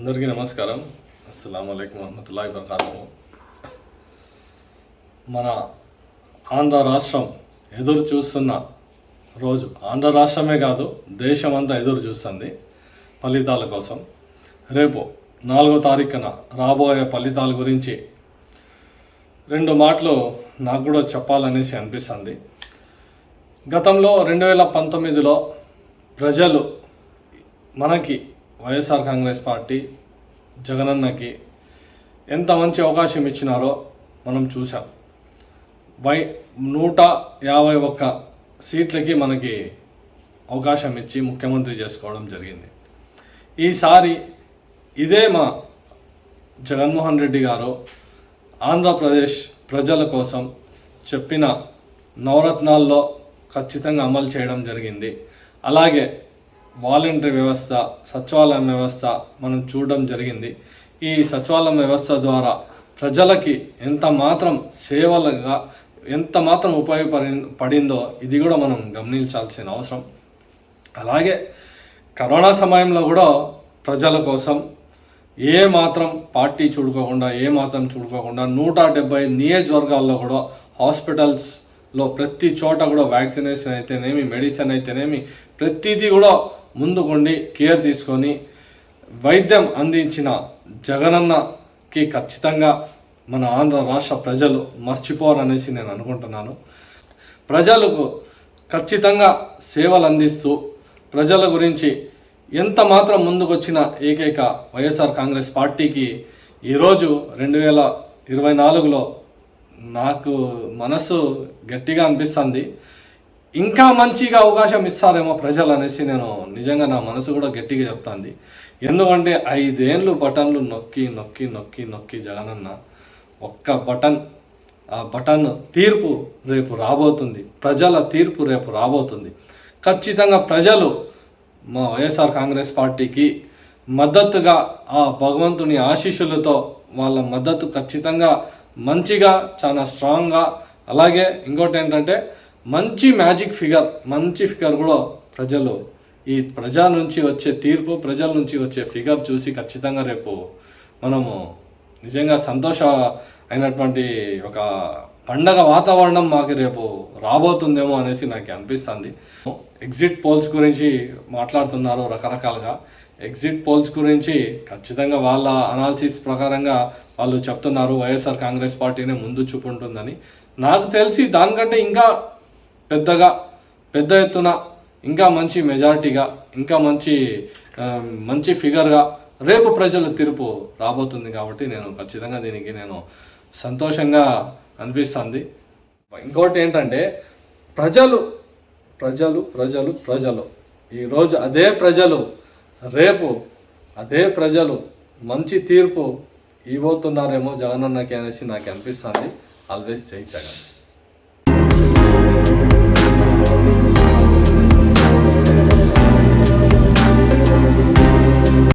అందరికీ నమస్కారం. అస్సలం అయికం వరహమతుల్లా వబర్కాతు మన ఆంధ్ర రాష్ట్రం ఎదురు చూస్తున్న రోజు ఆంధ్ర రాష్ట్రమే కాదు దేశం అంతా ఎదురు చూస్తుంది ఫలితాల కోసం. రేపు నాలుగో తారీఖున రాబోయే ఫలితాల గురించి రెండు మాటలు నాకు కూడా చెప్పాలనేసి అనిపిస్తుంది. గతంలో రెండు వేల పంతొమ్మిదిలో ప్రజలు మనకి వైఎస్ఆర్ కాంగ్రెస్ పార్టీ జగనన్నకి ఎంత మంచి అవకాశం ఇచ్చినారో మనం చూసాం వై నూట యాభై ఒక్క సీట్లకి మనకి అవకాశం ఇచ్చి ముఖ్యమంత్రి చేసుకోవడం జరిగింది. ఈసారి ఇదే మా జగన్మోహన్ రెడ్డి గారు ఆంధ్రప్రదేశ్ ప్రజల కోసం చెప్పిన నవరత్నాల్లో ఖచ్చితంగా అమలు చేయడం జరిగింది. అలాగే వాలంటరీ వ్యవస్థ సచివాలయం వ్యవస్థ మనం చూడడం జరిగింది. ఈ సచివాలయం వ్యవస్థ ద్వారా ప్రజలకి ఎంత మాత్రం సేవలుగా ఎంత మాత్రం ఉపయోగపడి పడిందో ఇది కూడా మనం గమనించాల్సిన అవసరం. అలాగే కరోనా సమయంలో కూడా ప్రజల కోసం ఏ మాత్రం పార్టీ చూడుకోకుండా ఏ మాత్రం చూడుకోకుండా నూట డెబ్బై నియోజకవర్గాల్లో కూడా హాస్పిటల్స్లో ప్రతి చోట కూడా వ్యాక్సినేషన్ అయితేనేమి మెడిసిన్ అయితేనేమి ప్రతిదీ కూడా ముందుకుండి కేర్ తీసుకొని వైద్యం అందించిన జగనన్నకి ఖచ్చితంగా మన ఆంధ్ర రాష్ట్ర ప్రజలు మర్చిపోరనేసి నేను అనుకుంటున్నాను. ప్రజలకు ఖచ్చితంగా సేవలు అందిస్తూ ప్రజల గురించి ఎంత మాత్రం ముందుకొచ్చిన ఏకైక వైఎస్ఆర్ కాంగ్రెస్ పార్టీకి ఈరోజు రెండు వేల ఇరవై నాలుగులో నాకు మనసు గట్టిగా అనిపిస్తుంది. ఇంకా మంచిగా అవకాశం ఇస్తారేమో ప్రజలు అనేసి నేను నిజంగా నా మనసు కూడా గట్టిగా చెప్తాంది. ఎందుకంటే ఐదేళ్ళు బటన్లు నొక్కి నొక్కి నొక్కి నొక్కి జగనన్న ఒక్క బటన్ ఆ బటన్ తీర్పు రేపు రాబోతుంది. ప్రజల తీర్పు రేపు రాబోతుంది. ఖచ్చితంగా ప్రజలు మా వైఎస్ఆర్ కాంగ్రెస్ పార్టీకి మద్దతుగా ఆ భగవంతుని ఆశీస్సులతో వాళ్ళ మద్దతు ఖచ్చితంగా మంచిగా చాలా స్ట్రాంగ్గా అలాగే ఇంకోటి ఏంటంటే మంచి మ్యాజిక్ ఫిగర్ మంచి ఫిగర్ కూడా ప్రజలు ఈ ప్రజల నుంచి వచ్చే తీర్పు ప్రజల నుంచి వచ్చే ఫిగర్ చూసి ఖచ్చితంగా రేపు మనము నిజంగా సంతోష అయినటువంటి ఒక పండగ వాతావరణం మాకు రేపు రాబోతుందేమో అనేసి నాకు అనిపిస్తుంది. ఎగ్జిట్ పోల్స్ గురించి మాట్లాడుతున్నారు రకరకాలుగా. ఎగ్జిట్ పోల్స్ గురించి ఖచ్చితంగా వాళ్ళ అనాలిసిస్ ప్రకారంగా వాళ్ళు చెప్తున్నారు. వైఎస్ఆర్ కాంగ్రెస్ పార్టీనే ముందు చూపుంటుందని. నాకు తెలిసి దానికంటే ఇంకా పెద్దగా పెద్ద ఎత్తున ఇంకా మంచి మెజారిటీగా ఇంకా మంచి మంచి ఫిగర్గా రేపు ప్రజల తీర్పు రాబోతుంది కాబట్టి నేను ఖచ్చితంగా దీనికి నేను సంతోషంగా అనిపిస్తుంది. ఇంకోటి ఏంటంటే ప్రజలు ప్రజలు ప్రజలు ప్రజలు ఈరోజు అదే ప్రజలు రేపు అదే ప్రజలు మంచి తీర్పు ఇవ్వబోతున్నారేమో జగనన్నకి అనేసి నాకు అనిపిస్తుంది. ఆల్వేస్ జై జగన్.